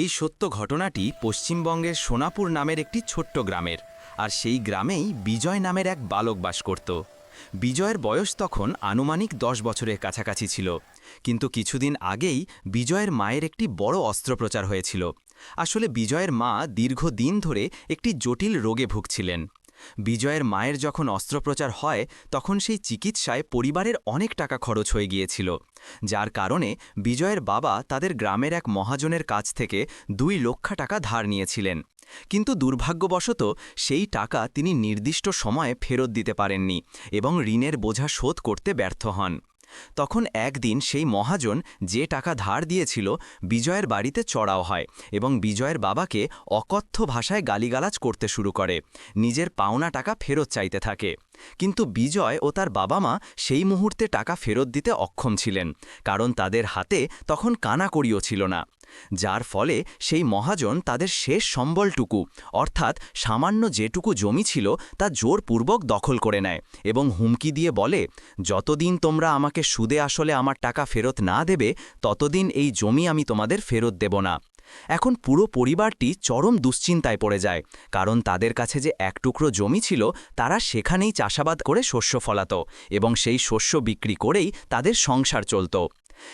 এই সত্য ঘটনাটি পশ্চিমবঙ্গের সোনাপুর নামের একটি ছোট্ট গ্রামের, আর সেই গ্রামেই বিজয় নামের এক বালক বাস করত। বিজয়ের বয়স তখন আনুমানিক দশ বছরের কাছাকাছি ছিল, কিন্তু কিছুদিন আগেই বিজয়ের মায়ের একটি বড় অস্ত্রপ্রচার হয়েছিল। আসলে বিজয়ের মা দীর্ঘদিন ধরে একটি জটিল রোগে ভুগছিলেন। বিজয়ের মায়ের যখন অস্ত্রোপচার হয়, তখন সেই চিকিৎসায় পরিবারের অনেক টাকা খরচ হয়ে গিয়েছিল। যার কারণে বিজয়ের বাবা তাদের গ্রামের এক মহাজনের কাছ থেকে দুই লক্ষ টাকা ধার নিয়েছিলেন। কিন্তু দুর্ভাগ্যবশত সেই টাকা তিনি নির্দিষ্ট সময়ে ফেরত দিতে পারেননি এবং ঋণের বোঝা শোধ করতে ব্যর্থ হন। তখন একদিন সেই মহাজন যে টাকা ধার দিয়েছিল বিজয়ের বাড়িতে চড়াও হয় এবং বিজয়ের বাবাকে অকথ্য ভাষায় গালিগালাজ করতে শুরু করে। নিজের পাওনা টাকা ফেরত চাইতে থাকে। কিন্তু বিজয় ও তার বাবা মা সেই মুহূর্তে টাকা ফেরত দিতে অক্ষম ছিলেন, কারণ তাদের হাতে তখন কানাকড়িও ছিল না। যার ফলে সেই মহাজন তাদের শেষ সম্বলটুকু, অর্থাৎ সামান্য যেটুকু জমি ছিল, তা জোরপূর্বক দখল করে নেয় এবং হুমকি দিয়ে বলে, যতদিন তোমরা আমাকে সুদে আসলে আমার টাকা ফেরত না দেবে, ততদিন এই জমি আমি তোমাদের ফেরত দেব না। এখন পুরো পরিবারটি চরম দুশ্চিন্তায় পড়ে যায়, কারণ তাদের কাছে যে এক টুকরো জমি ছিল, তারা সেখানেই চাষাবাদ করে শস্য ফলাত এবং সেই শস্য বিক্রি করেই তাদের সংসার চলত।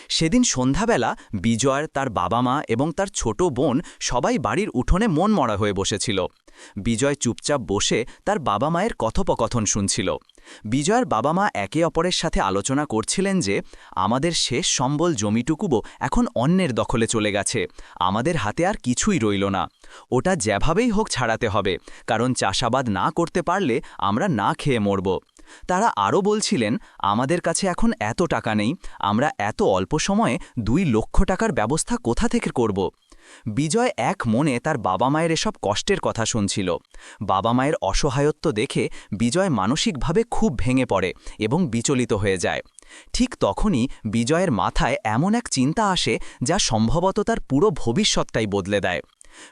সেদিন সন্ধ্যাবেলা বিজয়ের তার বাবা মা এবং তার ছোট বোন সবাই বাড়ির উঠোনে মন মরা হয়ে বসেছিল। বিজয় চুপচাপ বসে তার বাবা মায়ের কথোপকথন শুনছিল। বিজয়ের বাবা মা একে অপরের সাথে আলোচনা করছিলেন যে, আমাদের শেষ সম্বল জমিটুকুবো এখন অন্যের দখলে চলে গেছে। আমাদের হাতে আর কিছুই রইল না। ওটা যেভাবেই হোক ছাড়াতে হবে, কারণ চাষাবাদ না করতে পারলে আমরা না খেয়ে মরব। তারা আরও বলছিলেন, আমাদের কাছে এখন এত টাকা নেই, আমরা এত অল্প সময়ে দুই লক্ষ টাকার ব্যবস্থা কোথা থেকে করব? বিজয় এক মনে তার বাবা মায়ের এসব কষ্টের কথা শুনছিল। বাবা মায়ের অসহায়ত্ব দেখে বিজয় মানসিকভাবে খুব ভেঙে পড়ে এবং বিচলিত হয়ে যায়। ঠিক তখনই বিজয়ের মাথায় এমন এক চিন্তা আসে যা সম্ভবত তার পুরো ভবিষ্যৎটাই বদলে দেয়।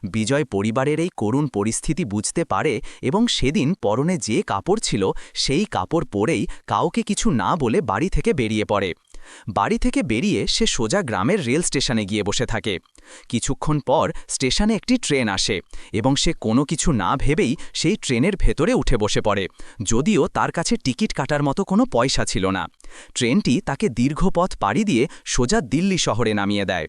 বিজয় পরিবারের এই করুণ পরিস্থিতি বুঝতে পারে এবং সেদিন পরনে যে কাপড় ছিল সেই কাপড় পরেই কাউকে কিছু না বলে বাড়ি থেকে বেরিয়ে পড়ে। বাড়ি থেকে বেরিয়ে সে সোজা গ্রামের রেল স্টেশনে গিয়ে বসে থাকে। কিছুক্ষণ পর স্টেশনে একটি ট্রেন আসে এবং সে কোনো কিছু না ভেবেই সেই ট্রেনের ভেতরে উঠে বসে পড়ে। যদিও তার কাছে টিকিট কাটার মতো কোনো পয়সা ছিল না। ট্রেনটি তাকে দীর্ঘ পথ পাড়ি দিয়ে সোজা দিল্লি শহরে নামিয়ে দেয়।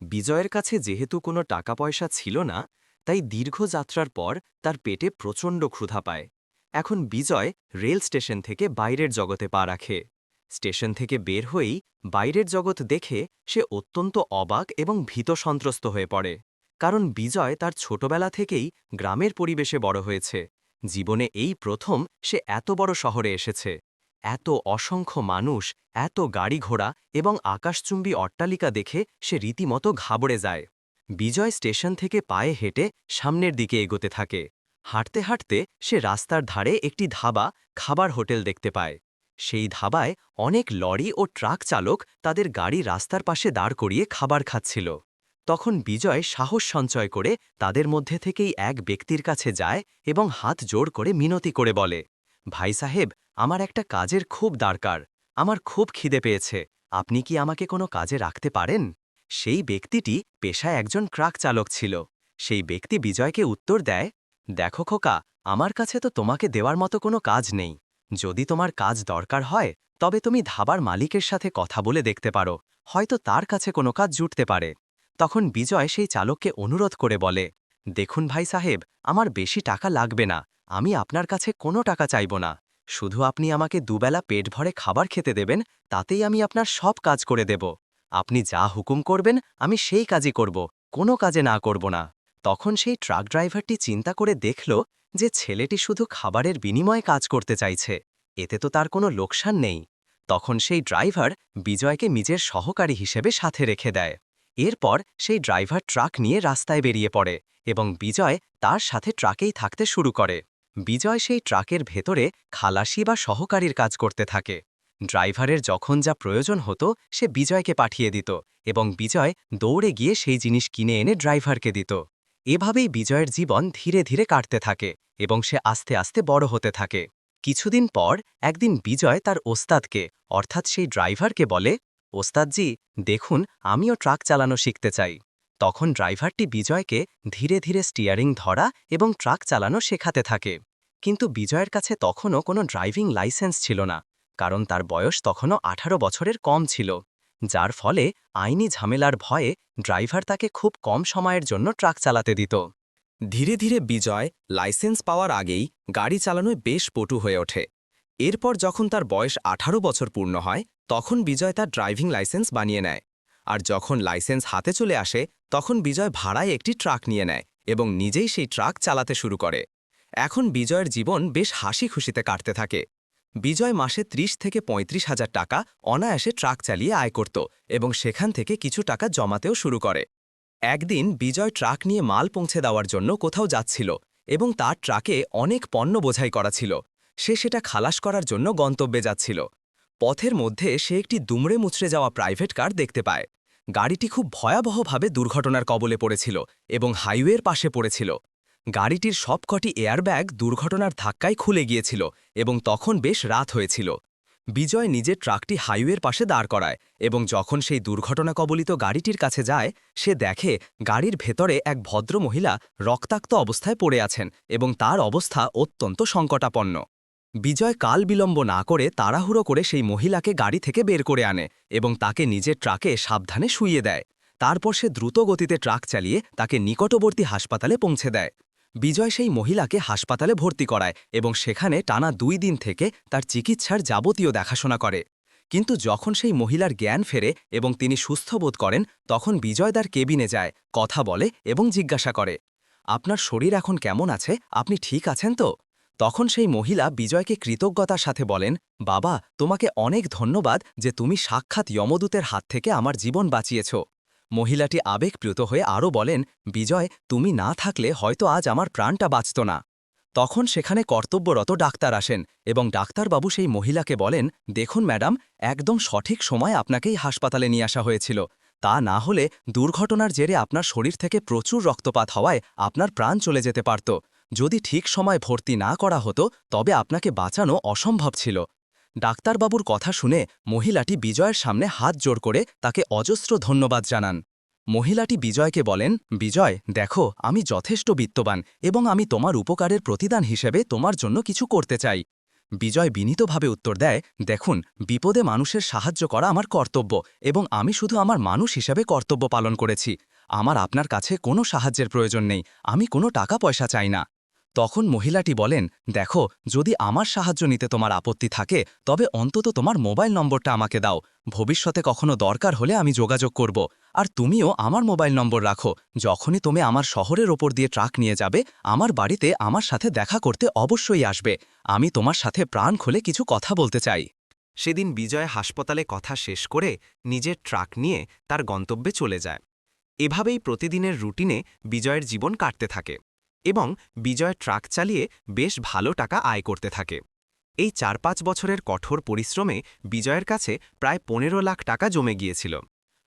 বিজয়ের কাছে যেহেতু কোনো টাকা পয়সা ছিল না, তাই দীর্ঘ যাত্রার পর তার পেটে প্রচণ্ড ক্ষুধা পায়। এখন বিজয় রেল স্টেশন থেকে বাইরের জগতে পা রাখে। স্টেশন থেকে বের হয়েই বাইরের জগৎ দেখে সে অত্যন্ত অবাক এবং ভীত সন্ত্রস্ত হয়ে পড়ে। কারণ বিজয় তার ছোটবেলা থেকেই গ্রামের পরিবেশে বড় হয়েছে। জীবনে এই প্রথম সে এত বড় শহরে এসেছে। এত অসংখ্য মানুষ, এত গাড়ি ঘোড়া এবং আকাশচুম্বী অট্টালিকা দেখে সে রীতিমতো ঘাবড়ে যায়। বিজয় স্টেশন থেকে পায়ে হেঁটে সামনের দিকে এগোতে থাকে। হাঁটতে হাঁটতে সে রাস্তার ধারে একটি ধাবা খাবার হোটেল দেখতে পায়। সেই ধাবায় অনেক লরি ও ট্রাক চালক তাদের গাড়ি রাস্তার পাশে দাঁড় করিয়ে খাবার খাচ্ছিল। তখন বিজয় সাহস সঞ্চয় করে তাদের মধ্যে থেকেই এক ব্যক্তির কাছে যায় এবং হাত জোর করে মিনতি করে বলে, ভাই সাহেব, আমার একটা কাজের খুব দরকার। আমার খুব খিদে পেয়েছে। আপনি কি আমাকে কোনো কাজে রাখতে পারেন? সেই ব্যক্তিটি পেশায় একজন ট্রাক চালক ছিল। সেই ব্যক্তি বিজয়কে উত্তর দেয়, দেখো খোকা, আমার কাছে তো তোমাকে দেওয়ার মতো কোনো কাজ নেই। যদি তোমার কাজ দরকার হয়, তবে তুমি ধাবার মালিকের সাথে কথা বলে দেখতে পারো, হয়তো তার কাছে কোনো কাজ জুটতে পারে। তখন বিজয় সেই চালককে অনুরোধ করে বলে, দেখুন ভাই সাহেব, আমার বেশি টাকা লাগবে না, আমি আপনার কাছে কোনো টাকা চাইব না। শুধু আপনি আমাকে দুবেলা পেট ভরে খাবার খেতে দেবেন, তাতেই আমি আপনার সব কাজ করে দেব। আপনি যা হুকুম করবেন, আমি সেই কাজই করব, কোনো কাজে না করব না। তখন সেই ট্রাক ড্রাইভারটি চিন্তা করে দেখল যে ছেলেটি শুধু খাবারের বিনিময়ে কাজ করতে চাইছে, এতে তো তার কোনো লোকসান নেই। তখন সেই ড্রাইভার বিজয়কে নিজের সহকারী হিসেবে সাথে রেখে দেয়। এরপর সেই ড্রাইভার ট্রাক নিয়ে রাস্তায় বেরিয়ে পড়ে এবং বিজয় তার সাথে ট্রাকেই থাকতে শুরু করে। বিজয় সেই ট্রাকের ভেতরে খালাসি বা সহকারীর কাজ করতে থাকে। ড্রাইভারের যখন যা প্রয়োজন হতো, সে বিজয়কে পাঠিয়ে দিত এবং বিজয় দৌড়ে গিয়ে সেই জিনিস কিনে এনে ড্রাইভারকে দিত। এভাবেই বিজয়ের জীবন ধীরে ধীরে কাটতে থাকে এবং সে আস্তে আস্তে বড় হতে থাকে। কিছুদিন পর একদিন বিজয় তার ওস্তাদকে, অর্থাৎ সেই ড্রাইভারকে বলে, ওস্তাদজি, দেখুন, আমিও ট্রাক চালানো শিখতে চাই। তখন ড্রাইভারটি বিজয়কে ধীরে ধীরে স্টিয়ারিং ধরা এবং ট্রাক চালানো শেখাতে থাকে। কিন্তু বিজয়ের কাছে তখনও কোনো ড্রাইভিং লাইসেন্স ছিল না, কারণ তার বয়স তখনও আঠারো বছরের কম ছিল। যার ফলে আইনি ঝামেলার ভয়ে ড্রাইভার তাকে খুব কম সময়ের জন্য ট্রাক চালাতে দিত। ধীরে ধীরে বিজয় লাইসেন্স পাওয়ার আগেই গাড়ি চালানোয় বেশ পটু হয়ে ওঠে। এরপর যখন তার বয়স আঠারো বছর পূর্ণ হয়, তখন বিজয় তার ড্রাইভিং লাইসেন্স বানিয়ে নেয়। আর যখন লাইসেন্স হাতে চলে আসে, তখন বিজয় ভাড়ায় একটি ট্রাক নিয়ে নেয় এবং নিজেই সেই ট্রাক চালাতে শুরু করে। এখন বিজয়ের জীবন বেশ হাসি খুশিতে কাটতে থাকে। বিজয় মাসে ৩০ থেকে পঁয়ত্রিশ হাজার টাকা অনায়াসে ট্রাক চালিয়ে আয় করত এবং সেখান থেকে কিছু টাকা জমাতেও শুরু করে। একদিন বিজয় ট্রাক নিয়ে মাল পৌঁছে দেওয়ার জন্য কোথাও যাচ্ছিল এবং তার ট্রাকে অনেক পণ্য বোঝাই করা ছিল। সে সেটা খালাস করার জন্য গন্তব্যে যাচ্ছিল। পথের মধ্যে সে একটি দুমড়ে মুচড়ে যাওয়া প্রাইভেট কার দেখতে পায়। গাড়িটি খুব ভয়াবহভাবে দুর্ঘটনার কবলে পড়েছিল এবং হাইওয়ের পাশে পড়েছিল। গাড়িটির সবকটি এয়ারব্যাগ দুর্ঘটনার ধাক্কায় খুলে গিয়েছিল এবং তখন বেশ রাত হয়েছিল। বিজয় নিজের ট্রাকটি হাইওয়ের পাশে দাঁড় করায় এবং যখন সেই দুর্ঘটনা কবলিত গাড়িটির কাছে যায়, সে দেখে গাড়ির ভেতরে এক ভদ্র মহিলা রক্তাক্ত অবস্থায় পড়ে আছেন এবং তার অবস্থা অত্যন্ত সংকটাপন্ন। বিজয় কাল বিলম্ব না করে তাড়াহুড়ো করে সেই মহিলাকে গাড়ি থেকে বের করে আনে এবং তাকে নিজের ট্রাকে সাবধানে শুইয়ে দেয়। তারপর সে দ্রুত গতিতে ট্রাক চালিয়ে তাকে নিকটবর্তী হাসপাতালে পৌঁছে দেয়। বিজয় সেই মহিলাকে হাসপাতালে ভর্তি করায় এবং সেখানে টানা দুই দিন থেকে তার চিকিৎসার যাবতীয় দেখাশোনা করে। কিন্তু যখন সেই মহিলার জ্ঞান ফেরে এবং তিনি সুস্থ বোধ করেন, তখন বিজয় তার কেবিনে যায়, কথা বলে এবং জিজ্ঞাসা করে, আপনার শরীর এখন কেমন আছে? আপনি ঠিক আছেন তো? তখন সেই মহিলা বিজয়কে কৃতজ্ঞতার সাথে বলেন, বাবা, তোমাকে অনেক ধন্যবাদ যে তুমি সাক্ষাৎ যমদূতের হাত থেকে আমার জীবন বাঁচিয়েছ। মহিলাটি আবেগপ্লুত হয়ে আরও বলেন, বিজয়, তুমি না থাকলে হয়তো আজ আমার প্রাণটা বাঁচত না। তখন সেখানে কর্তব্যরত ডাক্তার আসেন এবং ডাক্তারবাবু সেই মহিলাকে বলেন, দেখুন ম্যাডাম, একদম সঠিক সময় আপনাকেই হাসপাতালে নিয়ে আসা হয়েছিল। তা না হলে দুর্ঘটনার জেরে আপনার শরীর থেকে প্রচুর রক্তপাত হওয়ায় আপনার প্রাণ চলে যেতে পারত। যদি ঠিক সময় ভর্তি না করা হতো, তবে আপনাকে বাঁচানো অসম্ভব ছিল। ডাক্তারবাবুর কথা শুনে মহিলাটি বিজয়ের সামনে হাত জোর করে তাকে অজস্র ধন্যবাদ জানান। মহিলাটি বিজয়কে বলেন, বিজয়, দেখো, আমি যথেষ্ট বিত্তবান এবং আমি তোমার উপকারের প্রতিদান হিসেবে তোমার জন্য কিছু করতে চাই। বিজয় বিনীতভাবে উত্তর দেয়, দেখুন, বিপদে মানুষের সাহায্য করা আমার কর্তব্য এবং আমি শুধু আমার মানুষ হিসেবে কর্তব্য পালন করেছি। আমার আপনার কাছে কোনো সাহায্যের প্রয়োজন নেই, আমি কোনো টাকা পয়সা চাই না। তখন মহিলাটি বলেন, দেখো, যদি আমার সাহায্য নিতে তোমার আপত্তি থাকে, তবে অন্তত তোমার মোবাইল নম্বরটা আমাকে দাও। ভবিষ্যতে কখনো দরকার হলে আমি যোগাযোগ করব। আর তুমিও আমার মোবাইল নম্বর রাখো। যখনই তুমি আমার শহরের ওপর দিয়ে ট্রাক নিয়ে যাবে, আমার বাড়িতে আমার সাথে দেখা করতে অবশ্যই আসবে। আমি তোমার সাথে প্রাণ খুলে কিছু কথা বলতে চাই। সেদিন বিজয় হাসপাতালে কথা শেষ করে নিজের ট্রাক নিয়ে তার গন্তব্যে চলে যায়। এভাবেই প্রতিদিনের রুটিনে বিজয়ের জীবন কাটতে থাকে। এবং বিজয় ট্রাক চালিয়ে বেশ ভালো টাকা আয় করতে থাকে। এই চার পাঁচ বছরের কঠোর পরিশ্রমে বিজয়ের কাছে প্রায় পনেরো লাখ টাকা জমে গিয়েছিল।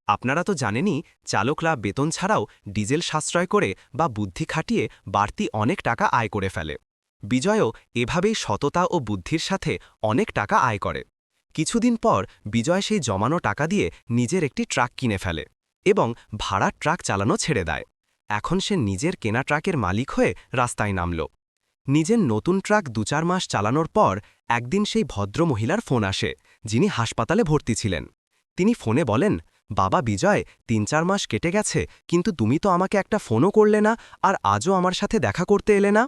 আপনারা তো জানেনই, চালকরা বেতন ছাড়াও ডিজেল সাশ্রয় করে বা বুদ্ধি খাটিয়ে বাড়তি অনেক টাকা আয় করে ফেলে। বিজয়ও এভাবেই সততা ও বুদ্ধির সাথে অনেক টাকা আয় করে। কিছুদিন পর বিজয় সেই জমানো টাকা দিয়ে নিজের একটি ট্রাক কিনে ফেলে এবং ভাড়ার ট্রাক চালানো ছেড়ে দেয়। এখন সে নিজের কেনা ট্রাকের মালিক হয়ে রাস্তায় নামল। নিজের নতুন ট্রাক দু চার মাস চালানোর পর একদিন সেই ভদ্র মহিলার ফোন আসে, যিনি হাসপাতালে ভর্তি ছিলেন। তিনি ফোনে বলেন, বাবা বিজয় তিন চার মাস কেটে গেছে, কিন্তু তুমি তো আমাকে একটা ফোনও করলে না, আর আজও আমার সাথে দেখা করতে এলে না?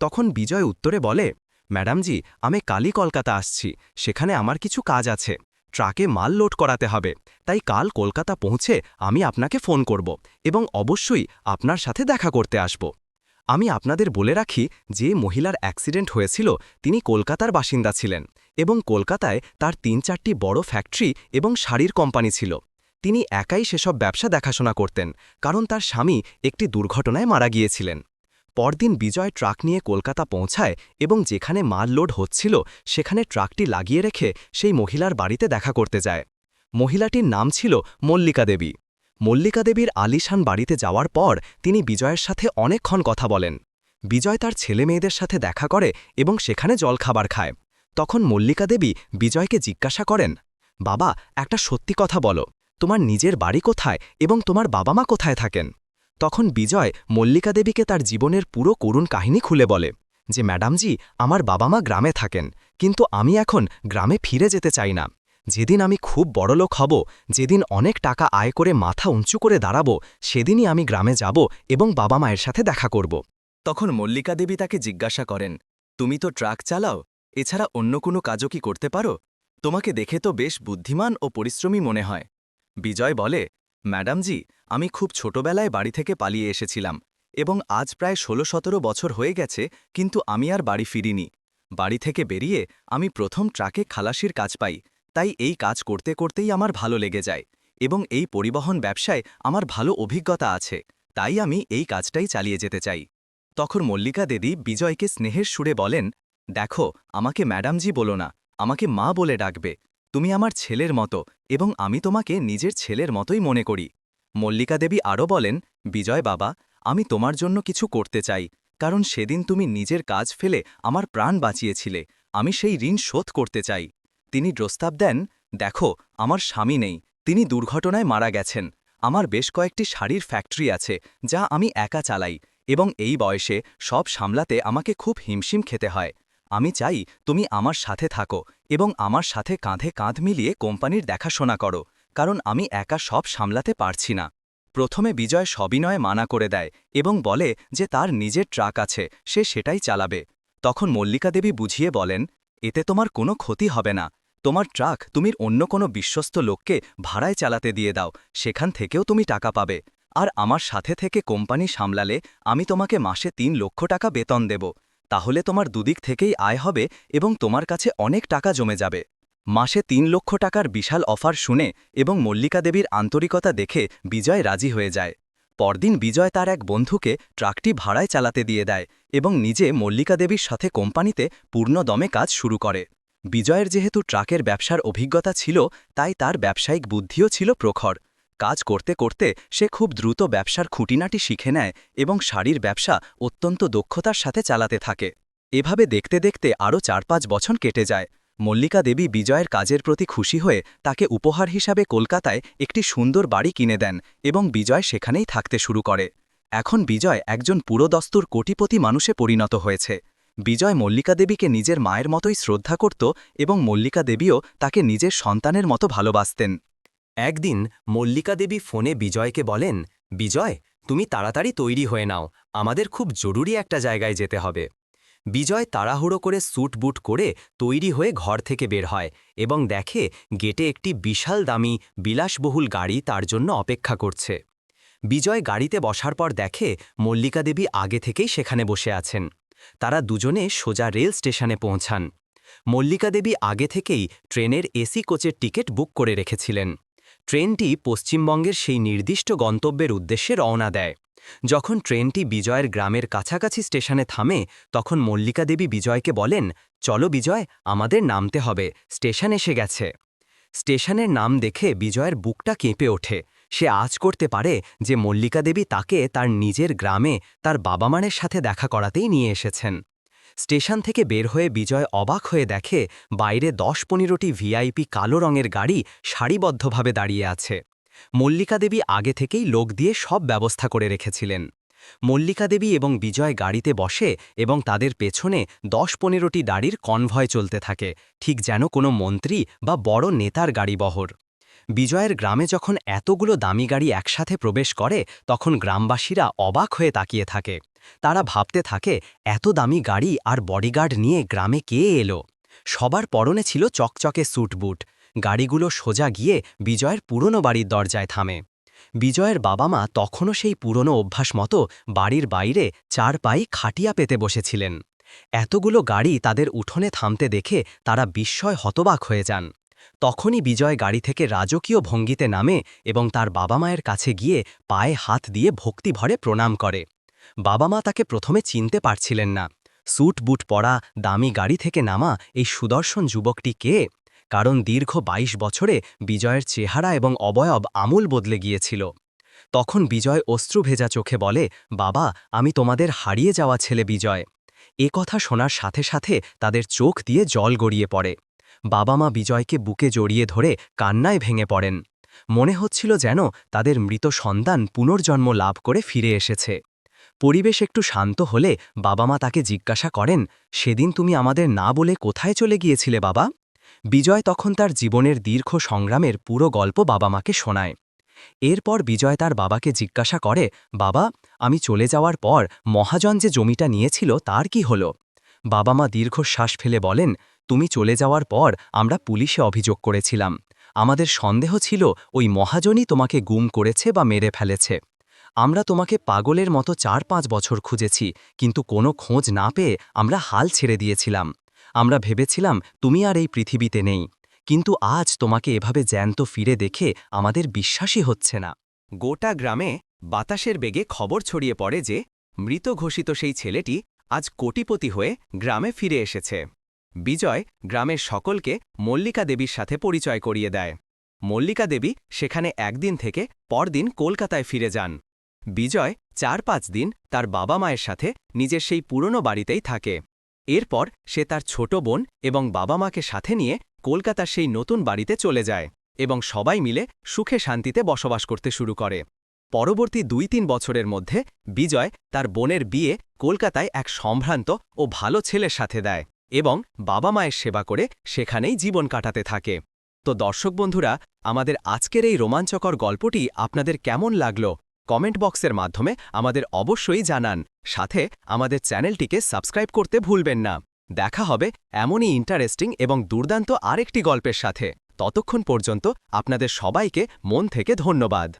তখন বিজয় উত্তরে বলে, ম্যাডামজি, আমি কালই কলকাতা আসছি, সেখানে আমার কিছু কাজ আছে। ট্রাকে মাল লোড করাতে হবে। তাই কাল কলকাতা পৌঁছে আমি আপনাকে ফোন করব এবং অবশ্যই আপনার সাথে দেখা করতে আসব। আমি আপনাদের বলে রাখি, যে মহিলার অ্যাক্সিডেন্ট হয়েছিল, তিনি কলকাতার বাসিন্দা ছিলেন এবং কলকাতায় তার তিন চারটি বড় ফ্যাক্টরি এবং শাড়ির কোম্পানি ছিল। তিনি একাই সেসব ব্যবসা দেখাশোনা করতেন, কারণ তার স্বামী একটি দুর্ঘটনায় মারা গিয়েছিলেন। পরদিন বিজয় ট্রাক নিয়ে কলকাতা পৌঁছায় এবং যেখানে মাল লোড হচ্ছিল, সেখানে ট্রাকটি লাগিয়ে রেখে সেই মহিলার বাড়িতে দেখা করতে যায়। মহিলাটির নাম ছিল মল্লিকা দেবী। মল্লিকা দেবীর আলিশান বাড়িতে যাওয়ার পর তিনি বিজয়ের সাথে অনেকক্ষণ কথা বলেন। বিজয় তার ছেলে মেয়েদের সাথে দেখা করে এবং সেখানে জলখাবার খায়। তখন মল্লিকা দেবী বিজয়কে জিজ্ঞাসা করেন, বাবা, একটা সত্যি কথা বলো। তোমার নিজের বাড়ি কোথায় এবং তোমার বাবা মা কোথায় থাকেন? তখন বিজয় মল্লিকা দেবীকে তার জীবনের পুরো করুণ কাহিনী খুলে বলে যে, ম্যাডামজি, আমার বাবা মা গ্রামে থাকেন, কিন্তু আমি এখন গ্রামে ফিরে যেতে চাই না। যেদিন আমি খুব বড়লোক হব, যেদিন অনেক টাকা আয় করে মাথা উঁচু করে দাঁড়াবো, সেদিনই আমি গ্রামে যাব এবং বাবা মায়ের সাথে দেখা করব। তখন মল্লিকা দেবী তাকে জিজ্ঞাসা করেন, তুমি তো ট্রাক চালাও, এছাড়া অন্য কোনো কাজও কি করতে পারো? তোমাকে দেখে তো বেশ বুদ্ধিমান ও পরিশ্রমী মনে হয়। বিজয় বলে ম্যাডামজি আমি খুব ছোটবেলায় বাড়ি থেকে পালিয়ে এসেছিলাম এবং আজ প্রায় ষোলো সতেরো বছর হয়ে গেছে, কিন্তু আমি আর বাড়ি ফিরিনি। বাড়ি থেকে বেরিয়ে আমি প্রথম ট্রাকে খালাসির কাজ পাই, তাই এই কাজ করতে করতেই আমার ভালো লেগে যায় এবং এই পরিবহন ব্যবসায় আমার ভালো অভিজ্ঞতা আছে, তাই আমি এই কাজটাই চালিয়ে যেতে চাই। তখন মল্লিকা দেবী বিজয়কে স্নেহের সুরে বলেন, দেখো, আমাকে ম্যাডামজি বলো না, আমাকে মা বলে ডাকবে তুমি আমার ছেলের মতো এবং আমি তোমাকে নিজের ছেলের মতোই মনে করি। মল্লিকা দেবী আরও বলেন, বিজয় বাবা, আমি তোমার জন্য কিছু করতে চাই, কারণ সেদিন তুমি নিজের কাজ ফেলে আমার প্রাণ বাঁচিয়েছিলে, আমি সেই ঋণ শোধ করতে চাই। তিনি প্রস্তাব দেন, দেখো, আমার স্বামী নেই, তিনি দুর্ঘটনায় মারা গেছেন, আমার বেশ কয়েকটি শাড়ির ফ্যাক্টরি আছে, যা আমি একা চালাই, এবং এই বয়সে সব সামলাতে আমাকে খুব হিমশিম খেতে হয়। আমি চাই তুমি আমার সাথে থাকো এবং আমার সাথে কাঁধে কাঁধ মিলিয়ে কোম্পানির দেখাশোনা করো, কারণ আমি একা সব সামলাতে পারছি না। প্রথমে বিজয় সবিনয়ে মানা করে দেয় এবং বলে যে তার নিজের ট্রাক আছে, সে সেটাই চালাবে। তখন মল্লিকা দেবী বুঝিয়ে বলেন, এতে তোমার কোনো ক্ষতি হবে না। তোমার ট্রাক তুমি অন্য কোনো বিশ্বস্ত লোককে ভাড়ায় চালাতে দিয়ে দাও, সেখান থেকেও তুমি টাকা পাবে। আর আমার সাথে থেকে কোম্পানি সামলালে আমি তোমাকে মাসে তিন লক্ষ টাকা বেতন দেব। তাহলে তোমার দুদিক থেকেই আয় হবে এবং তোমার কাছে অনেক টাকা জমে যাবে। মাসে তিন লক্ষ টাকার বিশাল অফার শুনে এবং মল্লিকা দেবীর আন্তরিকতা দেখে বিজয় রাজি হয়ে যায়। পরদিন বিজয় তার এক বন্ধুকে ট্রাকটি ভাড়ায় চালাতে দিয়ে দেয় এবং নিজে মল্লিকা দেবীর সাথে কোম্পানিতে পূর্ণ দমে কাজ শুরু করে। বিজয়ের যেহেতু ট্রাকের ব্যবসার অভিজ্ঞতা ছিল, তাই তার ব্যবসায়িক বুদ্ধিও ছিল প্রখর। কাজ করতে করতে সে খুব দ্রুত ব্যবসার খুঁটিনাটি শিখে নেয় এবং শাড়ির ব্যবসা অত্যন্ত দক্ষতার সাথে চালাতে থাকে। এভাবে দেখতে দেখতে আরও চার পাঁচ বছর কেটে যায়। মল্লিকা দেবী বিজয়ের কাজের প্রতি খুশি হয়ে তাকে উপহার হিসাবে কলকাতায় একটি সুন্দর বাড়ি কিনে দেন এবং বিজয় সেখানেই থাকতে শুরু করে। এখন বিজয় একজন পুরোদস্তুর কোটিপতি মানুষে পরিণত হয়েছে। বিজয় মল্লিকা দেবীকে নিজের মায়ের মতোই শ্রদ্ধা করত এবং মল্লিকা দেবীও তাকে নিজের সন্তানের মতো ভালোবাসতেন। একদিন মল্লিকা দেবী ফোনে বিজয়কে বলেন, বিজয়, তুমি তাড়াতাড়ি তৈরি হয়ে নাও, আমাদের খুব জরুরি একটা জায়গায় যেতে হবে। বিজয় তাড়াহুড়ো করে স্যুট বুট করে তৈরি হয়ে ঘর থেকে বের হয় এবং দেখে গেটে একটি বিশাল দামি বিলাসবহুল গাড়ি তার জন্য অপেক্ষা করছে। বিজয় গাড়িতে বসার পর দেখে মল্লিকা দেবী আগে থেকেই সেখানে বসে আছেন। তারা দুজনে সোজা রেল স্টেশনে পৌঁছান। মল্লিকা দেবী আগে থেকেই ট্রেনের এসি কোচের টিকিট বুক করে রেখেছিলেন। ট্রেনটি পশ্চিমবঙ্গের সেই নির্দিষ্ট গন্তব্যের উদ্দেশ্যে রওনা দেয়। যখন ট্রেনটি বিজয়ের গ্রামের কাছাকাছি স্টেশনে থামে, তখন মল্লিকা দেবী বিজয়কে বলেন, চলো বিজয়, আমাদের নামতে হবে। স্টেশন এসে গেছে। স্টেশনের নাম দেখে বিজয়ের বুকটা কেঁপে ওঠে। সে আজ করতে পারে যে মল্লিকা দেবী তাকে তার নিজের গ্রামে তার বাবা মানের সাথে দেখা করাতেই নিয়ে এসেছেন। স্টেশন থেকে বের হয়ে বিজয় অবাক হয়ে দেখে বাইরে দশ পনেরোটি ভিআইপি কালো রঙের গাড়ি সারিবদ্ধভাবে দাঁড়িয়ে আছে। মল্লিকা দেবী আগে থেকেই লোক দিয়ে সব ব্যবস্থা করে রেখেছিলেন। মল্লিকা দেবী এবং বিজয় গাড়িতে বসে এবং তাদের পেছনে দশ পনেরোটি গাড়ির কনভয় চলতে থাকে, ঠিক যেন কোনো মন্ত্রী বা বড় নেতার গাড়িবহর বিজয়ের গ্রামে যখন এতগুলো দামি গাড়ি একসাথে প্রবেশ করে, তখন গ্রামবাসীরা অবাক হয়ে তাকিয়ে থাকে। তারা ভাবতে থাকে, এত দামি গাড়ি আর বডিগার্ড নিয়ে গ্রামে কে এলো? সবার পরনে ছিল চকচকে স্যুটবুট গাড়িগুলো সোজা গিয়ে বিজয়ের পুরনো বাড়ির দরজায় থামে। বিজয়ের বাবা মা তখনও সেই পুরনো অভ্যাস মতো বাড়ির বাইরে চার পাই খাটিয়া পেতে বসেছিলেন। এতগুলো গাড়ি তাদের উঠোনে থামতে দেখে তারা বিস্ময় হতবাক হয়ে যান। তখনই বিজয় গাড়ি থেকে রাজকীয় ভঙ্গিতে নামে এবং তার বাবা মায়ের কাছে গিয়ে পায়ে হাত দিয়ে ভক্তিভরে প্রণাম করে। বাবা মা তাকে প্রথমে চিনতে পারছিলেন না। স্যুট, বুট পরা, দামি গাড়ি থেকে নামা এই সুদর্শন যুবকটি কে? কারণ দীর্ঘ ২২ বছরে বিজয়ের চেহারা এবং অবয়ব আমূল বদলে গিয়েছিল। তখন বিজয় অশ্রু ভেজা চোখে বলে, বাবা, আমি তোমাদের হারিয়ে যাওয়া ছেলে বিজয়। এ কথা শোনার সাথে সাথে তাদের চোখ দিয়ে জল গড়িয়ে পড়ে। বাবা মা বিজয়কে বুকে জড়িয়ে ধরে কান্নায় ভেঙে পড়েন। মনে হচ্ছিল যেন তাদের মৃত সন্তান পুনর্জন্ম লাভ করে ফিরে এসেছে। পরিবেশ একটু শান্ত হলে বাবা মা তাকে জিজ্ঞাসা করেন, সেদিন তুমি আমাদের না বলে কোথায় চলে গিয়েছিলে বাবা? বিজয় তখন তার জীবনের দীর্ঘ সংগ্রামের পুরো গল্প বাবা মাকে শোনায়। এরপর বিজয় তার বাবাকে জিজ্ঞাসা করে, বাবা, আমি চলে যাওয়ার পর মহাজন যে জমিটা নিয়েছিল তার কি হলো? বাবা মা দীর্ঘশ্বাস ফেলে বলেন, তুমি চলে যাওয়ার পর আমরা পুলিশে অভিযোগ করেছিলাম। আমাদের সন্দেহ ছিল ওই মহাজনই তোমাকে গুম করেছে বা মেরে ফেলেছে। আমরা তোমাকে পাগলের মতো চার পাঁচ বছর খুঁজেছি, কিন্তু কোনো খোঁজ না পেয়ে আমরা হাল ছেড়ে দিয়েছিলাম। আমরা ভেবেছিলাম, তুমি আর এই পৃথিবীতে নেই। কিন্তু আজ তোমাকে এভাবে জ্যান্ত ফিরে দেখে আমাদের বিশ্বাসই হচ্ছে না। গোটা গ্রামে বাতাসের বেগে খবর ছড়িয়ে পড়ে যে, মৃত ঘোষিত সেই ছেলেটি আজ কোটিপতি হয়ে গ্রামে ফিরে এসেছে। বিজয় গ্রামের সকলকে মল্লিকা দেবীর সাথে পরিচয় করিয়ে দেয়। মল্লিকা দেবী সেখানে একদিন থেকে পরদিন কলকাতায় ফিরে যান। বিজয় চার পাঁচ দিন তার বাবা মায়ের সাথে নিজের সেই পুরনো বাড়িতেই থাকে। এরপর সে তার ছোট বোন এবং বাবা মাকে সাথে নিয়ে কলকাতার সেই নতুন বাড়িতে চলে যায় এবং সবাই মিলে সুখে শান্তিতে বসবাস করতে শুরু করে। পরবর্তী দুই তিন বছরের মধ্যে বিজয় তার বোনের বিয়ে কলকাতায় এক সম্ভ্রান্ত ও ভালো ছেলের সাথে দেয় এবং বাবা মায়ের সেবা করে সেখানেই জীবন কাটাতে থাকে। তো দর্শক বন্ধুরা, আমাদের আজকের এই রোমাঞ্চকর গল্পটি আপনাদের কেমন লাগল? কমেন্ট বক্সের মাধ্যমে আমাদের অবশ্যই জানান। সাথে আমাদের চ্যানেলটিকে সাবস্ক্রাইব করতে ভুলবেন না। দেখা হবে এমনই ইন্টারেস্টিং এবং দুর্দান্ত আরেকটি গল্পের সাথে। ততক্ষণ পর্যন্ত আপনাদের সবাইকে মন থেকে ধন্যবাদ।